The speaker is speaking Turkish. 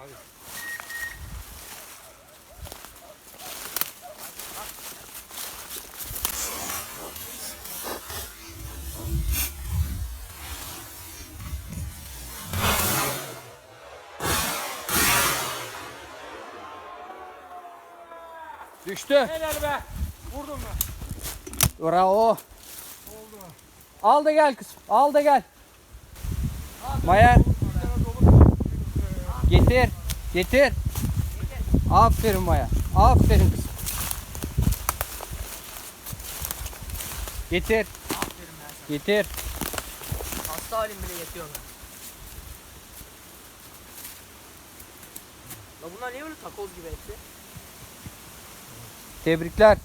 Hadi. Düştü. Helal be. Vurdun mu? Bravo. Oldu. Al da gel kızım. Al da gel. Abi, Mayer. Oldu getir. Getir. Aferin Maya. Aferin kızım. Getir. Aferin ben sana. Getir. Hasta halim bile yetiyor ona. La bunlar niye böyle takoz gibi hepsi? Tebrikler.